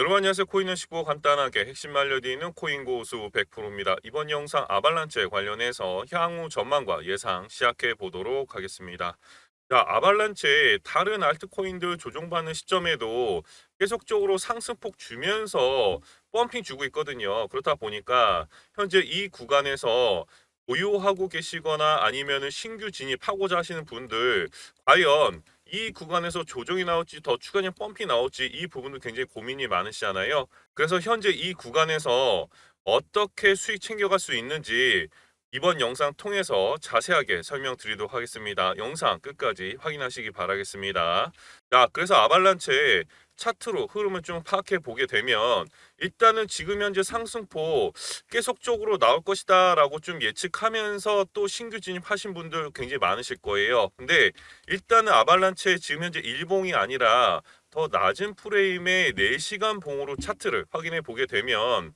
여러분 안녕하세요. 코인을 쉽고 간단하게 핵심 알려드리는 코인 고수 100%입니다. 이번 영상 아발란체 관련해서 향후 전망과 예상 시작해 보도록 하겠습니다. 자, 아발란체 다른 알트코인들 조종받는 시점에도 계속적으로 상승폭 주면서 펌핑 주고 있거든요. 그렇다 보니까 현재 이 구간에서 보유하고 계시거나 아니면은 신규 진입하고자 하시는 분들 과연 이 구간에서 조정이 나올지 더 추가적인 펌핑이 나올지 이 부분도 굉장히 고민이 많으시잖아요. 그래서 현재 이 구간에서 어떻게 수익 챙겨갈 수 있는지 이번 영상 통해서 자세하게 설명드리도록 하겠습니다. 영상 끝까지 확인하시기 바라겠습니다. 자, 그래서 아발란체 차트로 흐름을 좀 파악해 보게 되면 일단은 지금 현재 상승폭 계속적으로 나올 것이다 라고 좀 예측하면서 또 신규 진입하신 분들 굉장히 많으실 거예요. 근데 일단은 아발란체 지금 현재 일봉이 아니라 더 낮은 프레임의 4시간 봉으로 차트를 확인해 보게 되면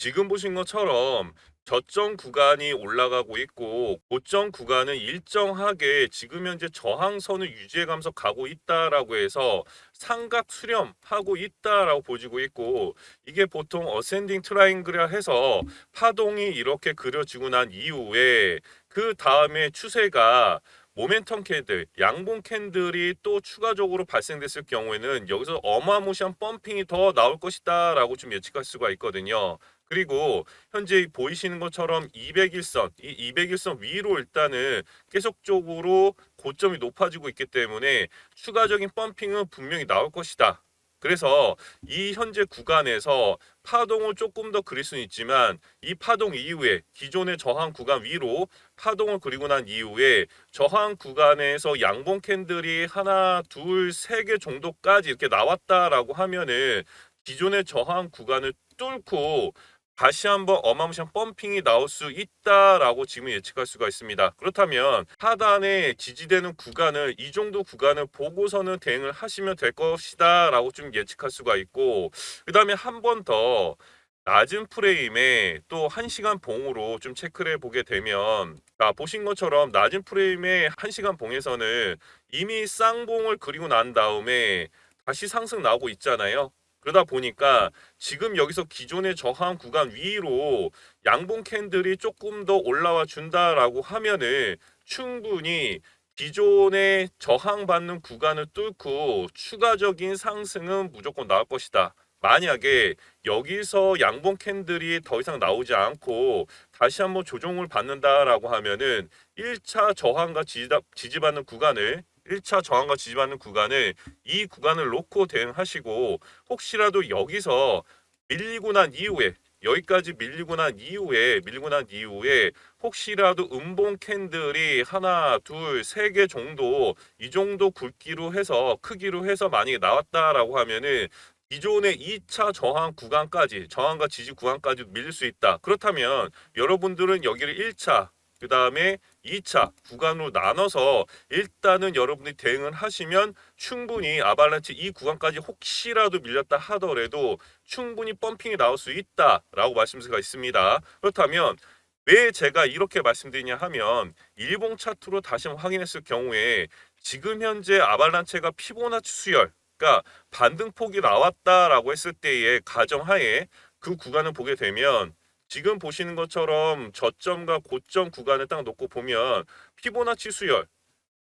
지금 보신 것처럼 저점 구간이 올라가고 있고 고점 구간은 일정하게 지금 현재 저항선을 유지해가면서 가고 있다라고 해서 삼각 수렴하고 있다라고 보지고 있고 이게 보통 어센딩 트라이앵글이라 해서 파동이 이렇게 그려지고 난 이후에 그 다음에 추세가 모멘텀 캔들, 양봉 캔들이 또 추가적으로 발생됐을 경우에는 여기서 어마무시한 펌핑이 더 나올 것이다 라고 좀 예측할 수가 있거든요. 그리고 현재 보이시는 것처럼 201선, 이 201선 위로 일단은 계속적으로 고점이 높아지고 있기 때문에 추가적인 펌핑은 분명히 나올 것이다. 그래서 이 현재 구간에서 파동을 조금 더 그릴 수는 있지만 이 파동 이후에 기존의 저항 구간 위로 파동을 그리고 난 이후에 저항 구간에서 양봉 캔들이 하나, 둘, 세 개 정도까지 이렇게 나왔다라고 하면은 기존의 저항 구간을 뚫고 다시 한번 어마무시한 펌핑이 나올 수 있다라고 지금 예측할 수가 있습니다. 그렇다면 하단에 지지되는 구간을 이 정도 구간을 보고서는 대응을 하시면 될 것이다라고 좀 예측할 수가 있고 그 다음에 한 번 더 낮은 프레임에 또 1시간 봉으로 좀 체크를 해보게 되면 자, 보신 것처럼 낮은 프레임의 1시간 봉에서는 이미 쌍봉을 그리고 난 다음에 다시 상승 나오고 있잖아요. 그러다 보니까 지금 여기서 기존의 저항 구간 위로 양봉 캔들이 조금 더 올라와 준다라고 하면은 충분히 기존의 저항받는 구간을 뚫고 추가적인 상승은 무조건 나올 것이다. 만약에 여기서 양봉 캔들이 더 이상 나오지 않고 다시 한번 조정을 받는다라고 하면은 1차 저항과 지지받는 구간을 1차 저항과 지지받는 구간을 이 구간을 놓고 대응하시고 혹시라도 여기서 밀리고 난 이후에 여기까지 밀리고 난 이후에 밀리고 난 이후에 혹시라도 음봉 캔들이 하나 둘 세 개 정도 이 정도 굵기로 해서 크기로 해서 만약에 나왔다라고 하면은 기존의 2차 저항 구간까지 저항과 지지 구간까지 밀릴 수 있다. 그렇다면 여러분들은 여기를 1차 그 다음에 2차 구간으로 나눠서 일단은 여러분들이 대응을 하시면 충분히 아발란치 이 구간까지 혹시라도 밀렸다 하더라도 충분히 펌핑이 나올 수 있다라고 말씀드릴 수가 있습니다. 그렇다면 왜 제가 이렇게 말씀드리냐 하면 일봉 차트로 다시 확인했을 경우에 지금 현재 아발란체가 피보나치 수열 그러니까 반등폭이 나왔다라고 했을 때의 가정하에 그 구간을 보게 되면 지금 보시는 것처럼 저점과 고점 구간을 딱 놓고 보면 피보나치 수열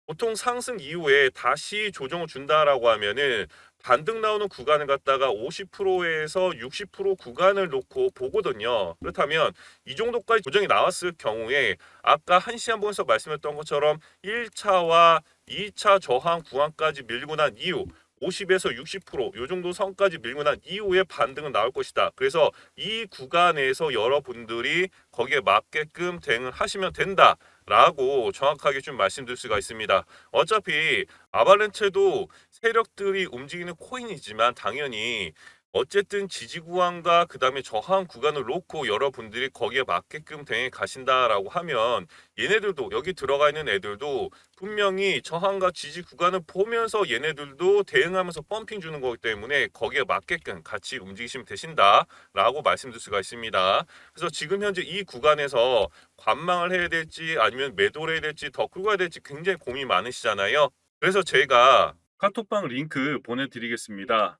보통 상승 이후에 다시 조정을 준다라고 하면은 반등 나오는 구간을 갖다가 50%에서 60% 구간을 놓고 보거든요. 그렇다면 이 정도까지 조정이 나왔을 경우에 아까 한 시간 보면서 말씀했던 것처럼 1차와 2차 저항 구간까지 밀고 난 이후 50에서 60%요 정도 선까지 밀고 난 이후에 반등은 나올 것이다. 그래서 이 구간에서 여러분들이 거기에 맞게끔 대응을 하시면 된다. 라고 정확하게 좀 말씀드릴 수가 있습니다. 어차피 아발렌체도 세력들이 움직이는 코인이지만 당연히 어쨌든 지지 구간과 그 다음에 저항 구간을 놓고 여러분들이 거기에 맞게끔 대응해 가신다라고 하면 얘네들도 여기 들어가 있는 애들도 분명히 저항과 지지 구간을 보면서 얘네들도 대응하면서 펌핑 주는 거기 때문에 거기에 맞게끔 같이 움직이시면 되신다라고 말씀드릴 수가 있습니다. 그래서 지금 현재 이 구간에서 관망을 해야 될지 아니면 매도를 해야 될지 더 끌고 가야 될지 굉장히 고민이 많으시잖아요. 그래서 제가 카톡방 링크 보내드리겠습니다.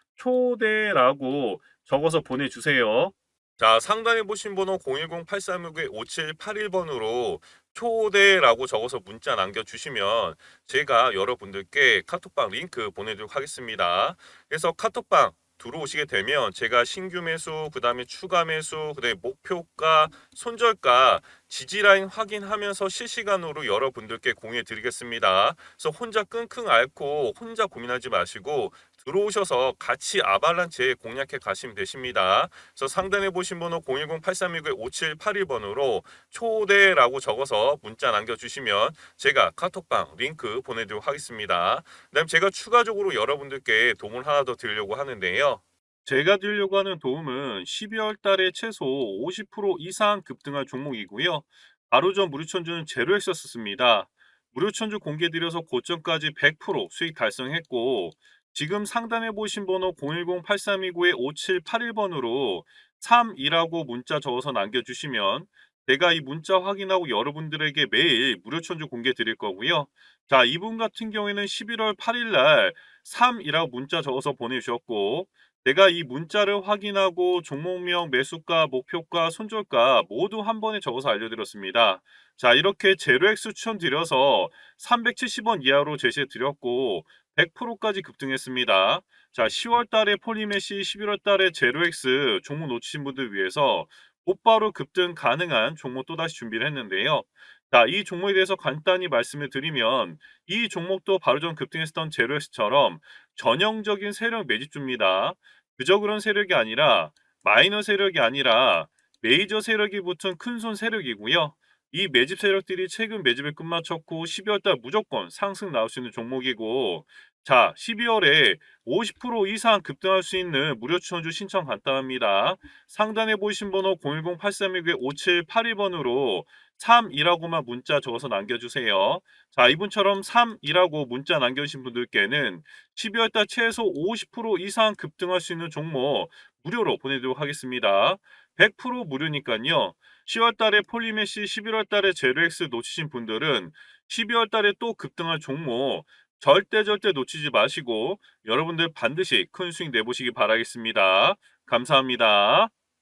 초대라고 적어서 보내주세요. 자, 상단에 보신 번호 010-8369-5781번으로 초대라고 적어서 문자 남겨주시면 제가 여러분들께 카톡방 링크 보내도록 하겠습니다. 그래서 카톡방 들어오시게 되면 제가 신규 매수, 그 다음에 추가 매수, 그 다음에 목표가, 손절가, 지지라인 확인하면서 실시간으로 여러분들께 공유해 드리겠습니다. 그래서 혼자 끙끙 앓고 혼자 고민하지 마시고 들어오셔서 같이 아발란체 공략해 가시면 되십니다. 그래서 상단에 보신 번호 010-8369-5781번으로 초대라고 적어서 문자 남겨주시면 제가 카톡방 링크 보내드리도록 하겠습니다. 그다음 제가 추가적으로 여러분들께 도움을 하나 더 드리려고 하는데요. 제가 드리려고 하는 도움은 12월 달에 최소 50% 이상 급등할 종목이고요. 바로 전 무료천주는 제로엑서스입니다. 무료천주 공개드려서 고점까지 100% 수익 달성했고 지금 상단에 보신 번호 010-8329-5781번으로 3이라고 문자 적어서 남겨주시면 제가 이 문자 확인하고 여러분들에게 매일 무료 천주 공개 드릴 거고요. 자, 이분 같은 경우에는 11월 8일 날 3이라고 문자 적어서 보내주셨고 내가 이 문자를 확인하고 종목명, 매수가, 목표가, 손절가 모두 한 번에 적어서 알려드렸습니다. 자, 이렇게 제로엑스 추천드려서 370원 이하로 제시해 드렸고 100%까지 급등했습니다. 자, 10월 달에 폴리메시, 11월 달에 제로엑스 종목 놓치신 분들 위해서 곧바로 급등 가능한 종목 또다시 준비를 했는데요. 자, 이 종목에 대해서 간단히 말씀을 드리면 이 종목도 바로 전 급등했었던 제로엑스처럼 전형적인 세력 매집주입니다. 그저 그런 세력이 아니라 마이너 세력이 아니라 메이저 세력이 붙은 큰손 세력이고요. 이 매집 세력들이 최근 매집을 끝마쳤고 12월 달 무조건 상승 나올 수 있는 종목이고 자 12월에 50% 이상 급등할 수 있는 무료 추천주 신청 간단합니다. 상단에 보이신 번호 010-8361-5782번으로 3이라고만 문자 적어서 남겨주세요. 자 이분처럼 3이라고 문자 남겨주신 분들께는 12월 달 최소 50% 이상 급등할 수 있는 종목 무료로 보내도록 하겠습니다. 100% 무료니까요. 10월 달에 폴리메시, 11월 달에 제로엑스 놓치신 분들은 12월 달에 또 급등할 종목 절대 절대 놓치지 마시고 여러분들 반드시 큰 수익 내보시기 바라겠습니다. 감사합니다.